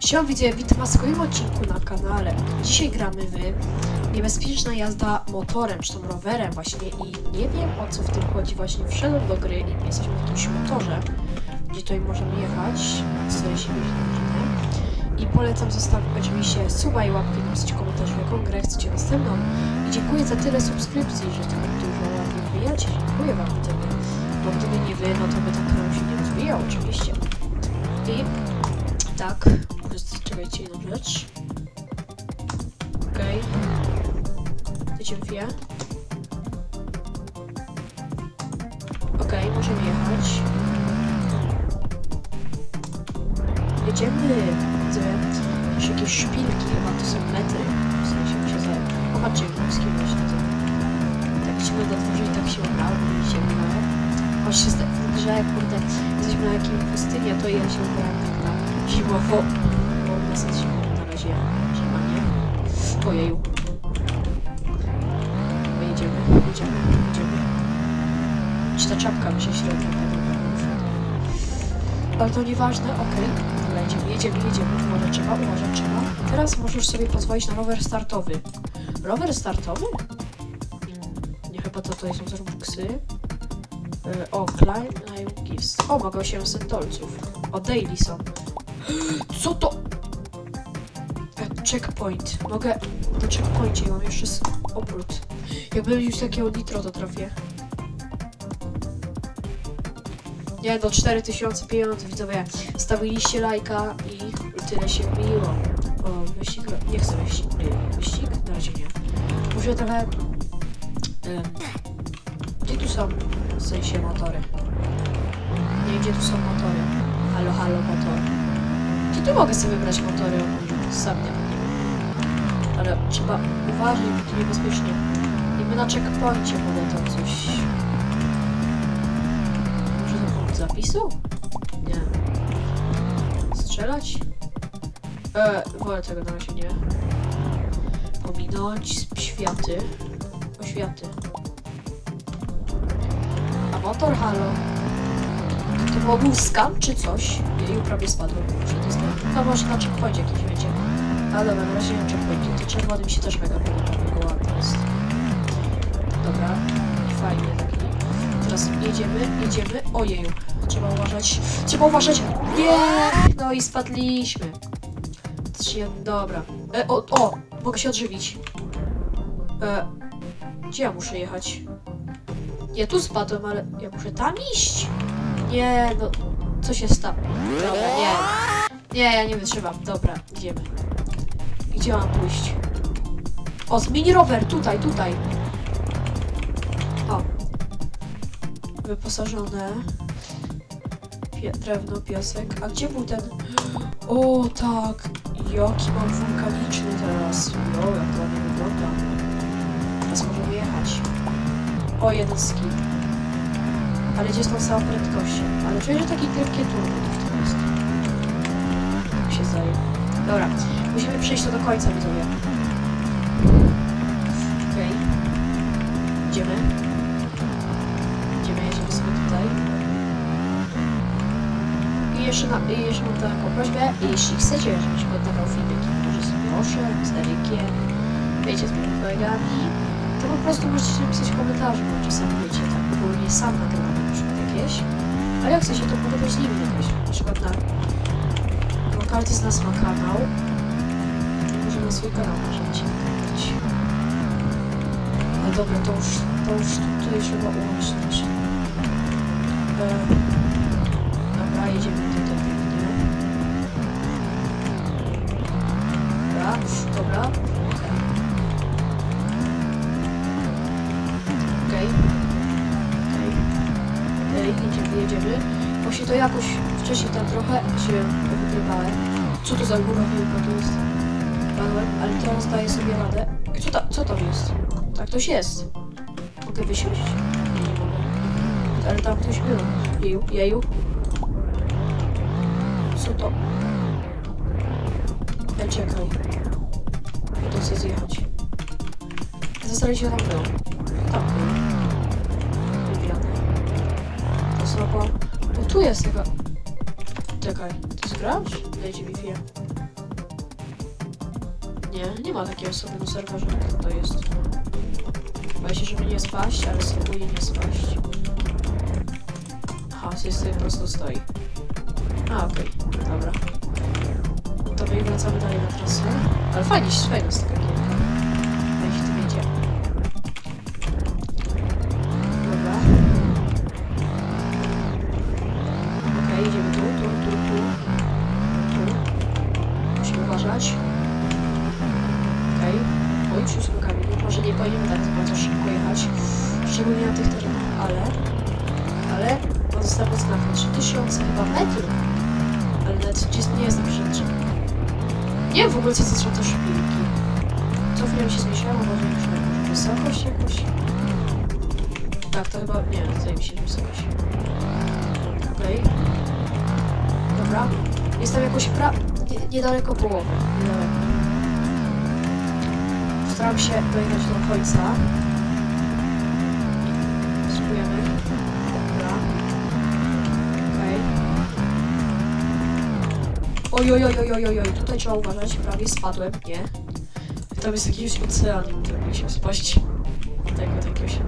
Widzę, witam was w kolejnym odcinku na kanale. Dzisiaj gramy w niebezpieczna jazda motorem, czy tam rowerem właśnie i nie wiem o co w tym chodzi. Właśnie wszedłem do gry i jesteśmy w jakimś motorze, gdzie tutaj możemy jechać, sobie się. I polecam zostawić oczywiście suba i łapkę, napisać komentarz, jaką grę chcecie następną. I dziękuję za tyle subskrypcji, że tak dużo ładnie wbijacie. Dziękuję wam widzowie. Bo gdyby nie wy, no to by ten kanał się nie rozwijał oczywiście. I tak, czekajcie jedną rzecz. Okej. Dajcie chwilę. Okej, możemy jechać. Jedziemy. Widzę jakieś szpilki, chyba to są metry. W sensie mi się zdaje. Popatrzcie, jak polskie myślę. Tak się będę tworzyć, tak się ubrało, ziemno. Właśnie zda- w grze, kurde, jesteśmy na jakiej pustyni, a to ja się ubrałem tak na zimowo. Zima, na razie zima, nie? Ojeju. Jedziemy, jedziemy, jedziemy. Czy ta czapka mi się średnio? Ale to nieważne, okej. Dobra, jedziemy, jedziemy, jedziemy. Uważać trzeba, uważać trzeba. Teraz możesz sobie pozwolić na rower startowy. Rower startowy? Nie, chyba to tutaj są z Robuxy. Y, O, Climb Live Gifts. O, mogę 800 dolców. O, daily są. Co to? Checkpoint. Mogę na checkpoincie, mam jeszcze obrót. Jakbym już takiego nitro to trafię. Nie, do 4000 pieniędzy widzowie. Stawiliście lajka i tyle się wbiło. O, wyścig. Nie chcę wyścig. Wyścig? Na razie nie. Muszę trochę. gdzie tu są w sensie motory? Nie gdzie tu są motory. Halo, halo, motor. Gdzie tu mogę sobie brać motory? Sam nie. Ale trzeba uważać, bo to niebezpiecznie. I my na checkpoincie mogę tam coś... Może za punkt zapisu? Nie. Strzelać? E, wolę tego na razie nie. Pominąć światy. Oświaty. A motor, halo. To było był skan czy coś? I prawie spadłem. Muszę to zdać. No może na checkpoincie jakiś. A dobra, na razie nie na checkpoincie. To mi się też mega podoba. Ładny jest. Dobra. I fajny taki. Teraz jedziemy, jedziemy. Ojeju. Trzeba uważać. Trzeba uważać. Nie! No i spadliśmy. Dobra. E, o, o! Mogę się odżywić. E, gdzie ja muszę jechać? Ja tu spadłem, ale ja muszę tam iść. Nie, no, co się stało? Dobra, nie. Nie, ja nie wytrzymam. Dobra, idziemy. Gdzie mam pójść? O, zmieni rower, tutaj, tutaj. O. Wyposażone. Pie drewno, piasek. A gdzie był ten? O, tak. Jaki mam wulkaniczny teraz. O, jak ładnie wygląda. Teraz możemy jechać. O, jeden skin. Ale gdzie jest tą samą prędkością? Ale czuję, że taki wielkie turbo tym jest. Się zdaje. Dobra, musimy przejść to do końca, widzowie. Okej. Idziemy. Idziemy, jedziemy sobie tutaj. I jeszcze, na, I jeszcze mam taką prośbę, jeśli chcecie, żebyś poddawał filmiki, może z Miłoszem, z Erykiem, wiecie, z moimi kolegami, to po prostu możecie napisać w komentarzu, bo czasami wiecie, tak ogólnie sam nagrywam na przykład jakieś, ale jak chcecie, to mogę też z nimi jakoś, na przykład na, każdy z nas ma kanał, może na swój kanał możecie nagrać. No dobra, to już, to już tutaj trzeba ułączyć. E, dobra, jedziemy tutaj pięknie. Dobra, dobra. Okej. Okej. Okej, jedziemy, jedziemy. Właśnie to jakoś wcześniej tam trochę się wygrywałem. Co to za góra wielka to jest? Padłem, ale teraz daję sobie radę. Co, ta, co tam jest? Tak, ktoś jest. Mogę wysiąść? Nie, mogę. Ale tam ktoś był. Jeju, jeju. Co to? Ja czekaj. Ja to chcę zjechać. Zastanawiam się, tam był. Tam był. To. Tu jest tego. Czekaj, ty sprawdź? Dajcie mi chwilę. Nie, nie ma takiej osoby na serwerze. Kto to jest? Boję się, żeby nie spaść, ale spróbuję nie spaść. Aha, tutaj po prostu stoi. A, okej, dobra. To my wracamy dalej na trasę. Ale fajnie, fajnie jest ogóle co to są te szpilki. Cofnę się może myślałem, że wysokość jakoś. Tak, to chyba... Nie, wydaje mi się, że wysokość. Okej. Dobra. Jestem jakoś pra... Nie, niedaleko połowy. Niedaleko. Staram się dojechać do końca. Oj, oj, oj, oj, oj, oj, tutaj trzeba uważać, prawie spadłem, nie. Tam jest jakiś ocean, nie się spaść. Tego, jakiegoś,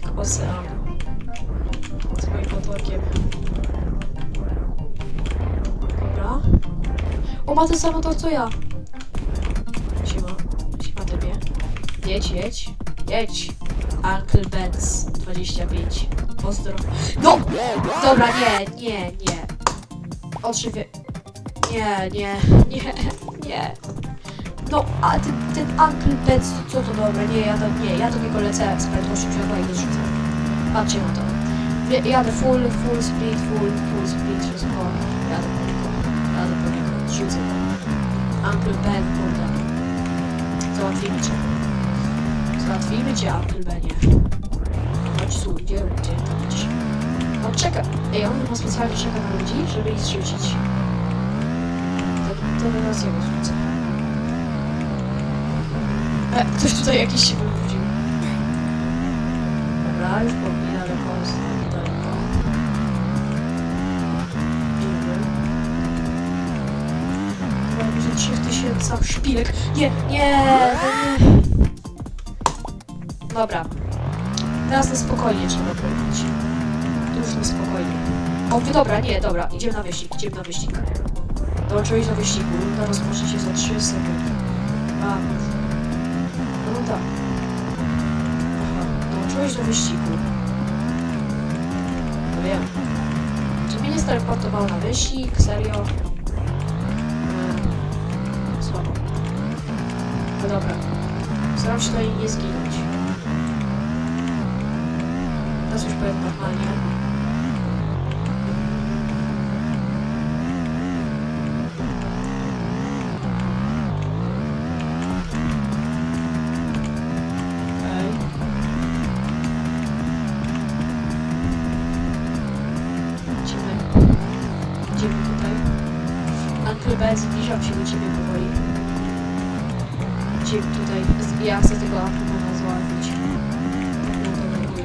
tego oceanu. Z moim motorkiem. Dobra. O, ma ten sam motor co ja. Siema. Siema tobie. Jedź, jedź. Jedź. Uncle Benz 25. Pozdro. No! Dobra, nie, nie, nie. Oczywiście. Nie, nie, nie, nie. No, a ten, ten Uncle Benz, co to dobra? Nie, ja to, nie, ja do niego lecę z prędkością światła i go zrzucę. Patrzcie na to. Jadę full, full speed, full, full speed, wszystko. Jadę po niego. Jadę po niego. Zrzucę go. Uncle Ben, kurde. Załatwimy cię. Załatwimy cię, Uncle Benie. Chodź tu, gdzie, gdzie tam będziesz? No czeka. Ej, on chyba specjalnie czeka na ludzi, żeby ich zrzucić. To, teraz jego zrzucę. E, ktoś tutaj jakiś się wybudził. Dobra, już po mnie daleko, jest daleko. Idziemy. Chyba przy 3000 szpilek. Nie, nie, nie. Dobra. Teraz na spokojnie trzeba powiedzieć. Tu już na spokojnie. O, dobra, nie, dobra, idziemy na wyścig, idziemy na wyścig. Dołączyłeś do wyścigu, to rozpocznie się za 3 sekundy. A, no tak. Aha, dołączyłeś do wyścigu. No wiem. Czy mnie nie startował na wyścig? Serio? Eee, Słabo. No dobra. Staram się tutaj nie zginąć. Teraz już powiem normalnie. Okej. Idziemy. Idziemy tutaj. Ben, zbliżam się do ciebie powoli. Idziemy tutaj. Ja chcę tego Bena załatwić. Ja to neguję.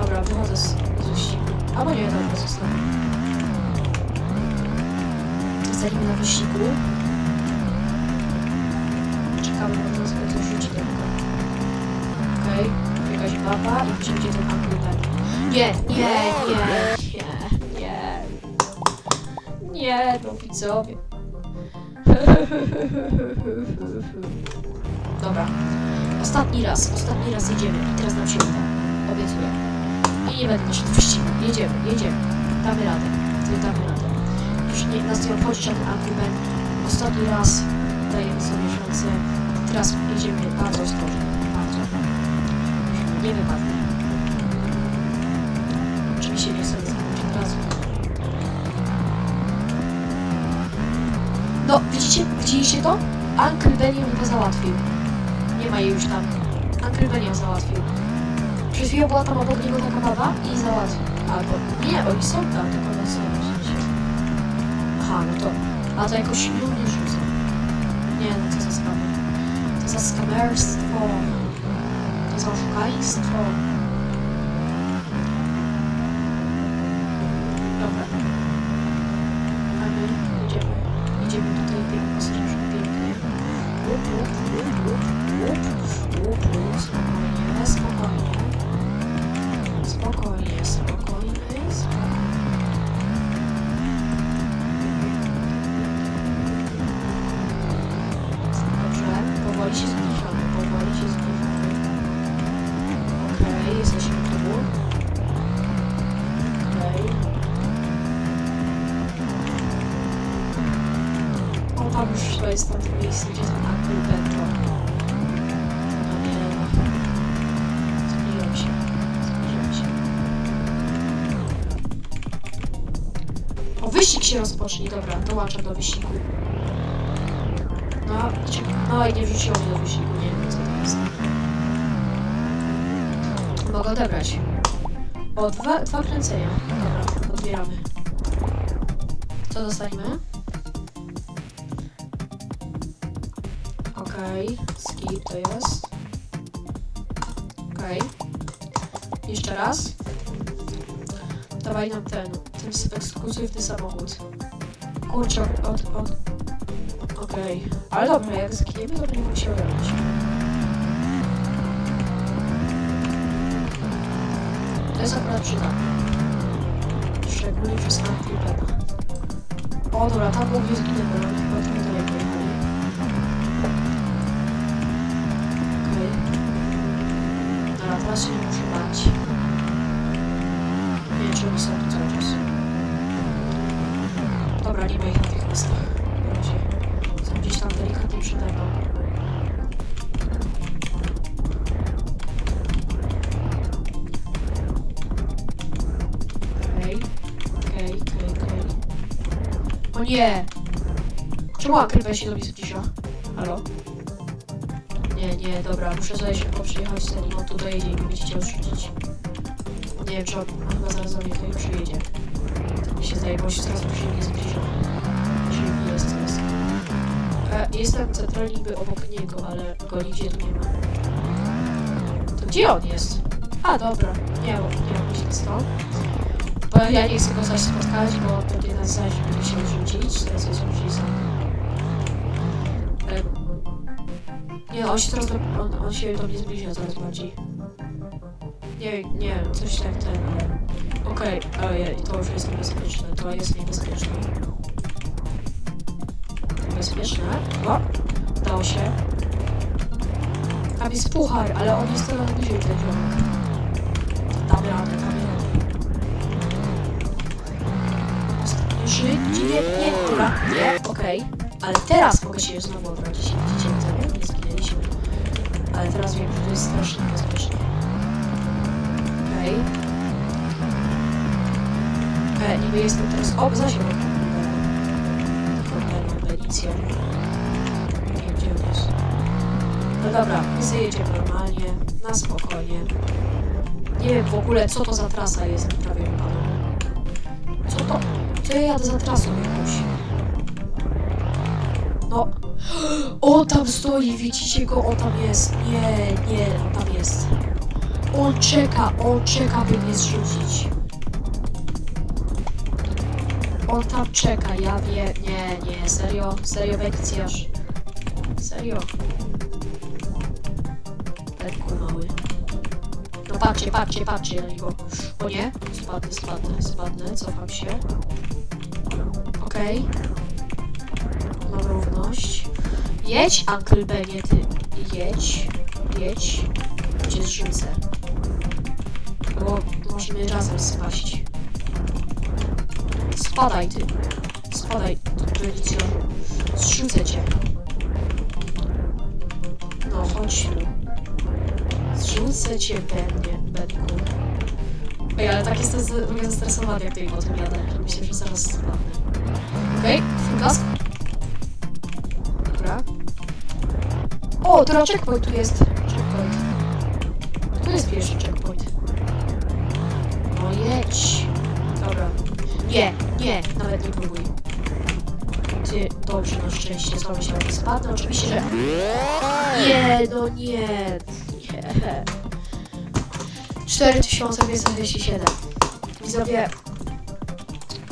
Dobra, wychodzę z, z wyścigu. Albo nie, dobra, zostanę. Jesteśmy na wyścigu. Czekamy na to, coś rzuci niego. Okej, jakaś baba i wszędzie ten nie, nie, nie, nie. Nie, no widzowie. Dobra. Ostatni raz, ostatni raz jedziemy i teraz nam się uda. Obiecuję. I nie będę w wyścigu. Jedziemy, jedziemy. Damy radę. Damy radę. Już nie, nas nie obchodzi argument. Ostatni raz dajemy sobie szansę. Teraz jedziemy bardzo ostrożnie. Bardzo. Nie wypadnie. Oczywiście nie chcę No, widzicie, widzieliście to? Uncle Ben ją chyba załatwił. Nie ma jej już tam. Uncle Ben ją załatwił. Przez chwilę była tam obok niego taka baba i załatwił. Albo nie, oni są tam, tylko na sensie. Aha, no to. A to jakoś ją nie rzucę. Nie, no co za skamer. To za skamerstwo. To za oszukaństwo. powoli się się zbliżamy. Okej, jesteśmy tu. Okej. Okay. Już to jest tamte miejsce, gdzie ten apel beton. No nie no. Zbliżam się, zbliżam się. O, wyścig się rozpocznie, dobra, dołączam do wyścigu. No, i nie wrzuciło do wyścigu, nie wiem co to jest. Mogę odebrać. O, dwa, dwa kręcenia. Dobra, odbieramy. Co dostaniemy? Okej, skip to jest. Okej. Jeszcze raz. Dawaj nam ten, ten ekskluzywny samochód. Kurczę, od, od. Okej. Ale dobra, jak zginiemy, to będziemy musiał robić. To jest akurat przydatne. Szczególnie przez Antilpena. O dobra, tam mogli zginęły, ale chyba trochę dalej pojechali. Okej. Dobra, teraz się nie muszę bać. Nie wiem, czy oni są tu cały czas. Dobra, nie ma ich na nie! Czemu Akrywe się do mnie zbliża? Halo? Nie, nie, dobra, muszę sobie szybko przyjechać, zanim on tu dojedzie i nie będziecie odrzucić. Nie wiem, czy on on chyba zaraz do mnie tutaj przyjedzie. Mi się zdaje, bo się coraz bardziej nie zbliża. Nie jest teraz. E, jestem centralnie niby obok niego, ale go nigdzie tu nie ma. To gdzie on jest? A, dobra. Nie, nie nic stąd. Bo ja nie chcę go zaś spotkać, bo pewnie nas zaś będzie się rzucić. Teraz jest już sam. E, Nie, on się teraz do, on, on się do mnie zbliża coraz bardziej. Nie nie coś tak ten, ale... Okej, ojej, to już jest niebezpieczne, to jest niebezpieczne. Niebezpieczne? O, udało się. Tam jest puchar, ale on jest coraz bliżej ziomek. Damy radę, Ostatnie życie, nie, okej. Ale teraz mogę się znowu odwrócić. Widzicie, widzę, nie zginęliśmy. Ale teraz wiem, że to jest strasznie niebezpieczne. Okej. E, niby jestem teraz... O, za ziemią. Problemem, Belicją. Nie wiem, gdzie on jest. No dobra, my sobie jedziemy normalnie, na spokojnie. Nie wiem w ogóle, co to za trasa jest, prawie wypadło. Co to? Co ja jadę za trasą jakąś? No. O, tam stoi, widzicie go? O, tam jest. Nie, nie, tam jest. On czeka, on czeka, by mnie zrzucić. On tam czeka, ja wiem. Nie, nie, serio, serio, Belicjasz. Serio. Petku mały. No patrzcie, patrzcie, patrzcie na niego. O nie, spadnę, spadnę, spadnę, cofam się. Okej. Mam równość. Jedź, Uncle Benie, ty. Jedź, jedź. Cię zrzucę. Bo możemy razem spaść. Spadaj, ty. Spadaj, Belicjo. Zrzucę cię. No, chodź tu. Zrzucę cię pewnie, Benku. Ej, ale tak jestem z- trochę zestresowany, jak tutaj po tym jadę. Myślę, że zaraz spadnę. Okej, okay, kask. Dobra. O, teraz checkpoint tu jest. Checkpoint. Tu jest pierwszy checkpoint. No jedź. Dobra. Nie, nie, nawet nie próbuj. Ty, dobrze, na szczęście, znowu się nie spadnę. Oczywiście, że... Nie, no nie. Nie. 4227. Widzowie,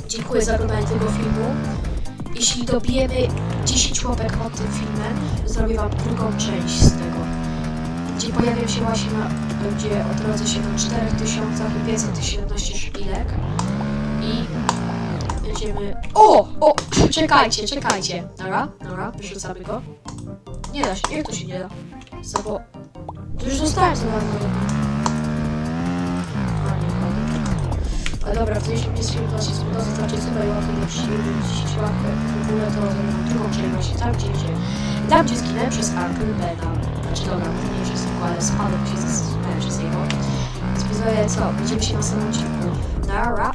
dziękuję za oglądanie tego filmu. Jeśli dobijemy 10 łapek pod tym filmem, zrobię wam drugą część z tego. Gdzie pojawiam się właśnie na, gdzie odrodzę się na 4517 szpilek. I będziemy... O! O! Czekajcie, czekajcie. Dobra, dobra, wyrzucamy go. Nie da się, jak to się nie da? Zabo... To już zostałem zadany. Ale dobra, jeśli mnie z filmu się to znaczy chyba i łatwiej 10 łapek. W ogóle to zrobię drugą czyli właśnie tam, gdzie idzie. Tam, gdzie zginęłem przez Uncle Bena. Znaczy dobra, nie przez niego, ale spadłem się, zginąłem przez niego. Więc widzowie, co? Widzimy się na samym odcinku. Nara!